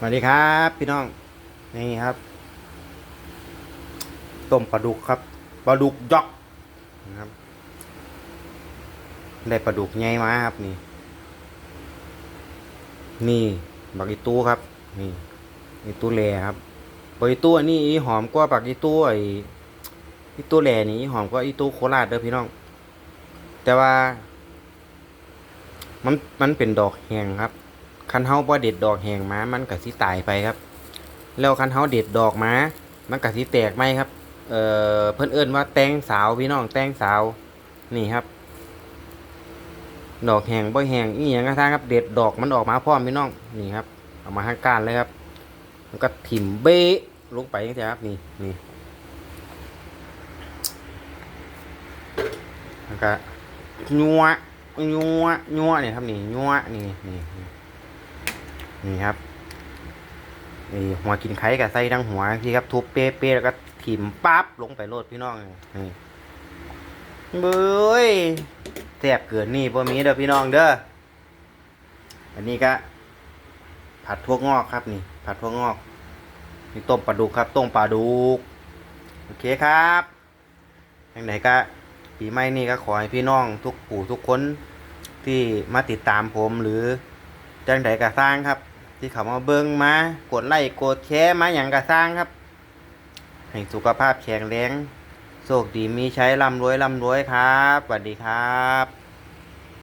สวัสดีครับพี่น้อง นี่ครับ ต้มปลาดุกครับปลาดุกยอกนะครับได้ปลาดุกใหญ่มาครับนี่ นี่บักอีตู้ครับ นี่อีตู้แลครับบักอีตู้อันนี้อีหอมกว่าบักอีตู้ไออีตู้แลนี่หอมกว่าอีตู้โคราชเด้อพี่น้อง แต่ว่า มันมันเป็นดอกแหงครับ คันเฮาบ่เด็ดดอกแหงมามันก็สิตายไปครับ แล้วคันเฮาเด็ดดอกมามันก็สิแตกไหมครับ เอ่อเพิ่นเอิ้นว่าแตงสาวพี่น้องแตงสาวนี่ครับ ดอกแหงบ่แหงอีหยังก็ทางครับ เด็ดดอกมันออกมาพร้อมพี่น้องนี่ครับ เอามาทางก้านเลยครับ มันก็ถิ่มเบ๊ะลงไปจังซี่ครับนี่นี่แล้วก็ยัวยัวยัวเนี่ยครับนี่ยัวนี่นี่ นี่ครับนี่หัวกินไข่กับใส่ทั้งหัวที่ครับทุบเป๊ะๆแล้วก็ถิ่มปั๊บลงไปโลดพี่น้องนี่เบ้ยแซ่บเกินนี่พวมีเด้อพี่น้องเด้ออันนี้ก็ผัดทั่วงอกครับนี่ ผัดทั่วงอกนี่ต้มปลาดุกครับต้มปลาดุกโอเคครับยังไหนก็ปีใหม่นี่ก็ขอให้พี่น้องทุกผู้ทุกคนที่มาติดตามผมหรือ จังไดกระสร้างครับ ที่เขามาเบิ้งมากดไล่กดแชร์มาอย่างกระสร้างครับ ให้สุขภาพแข็งแรงโชคดีมีใช้ร่ำรวยร่ำรวยครับสวัสดีครับ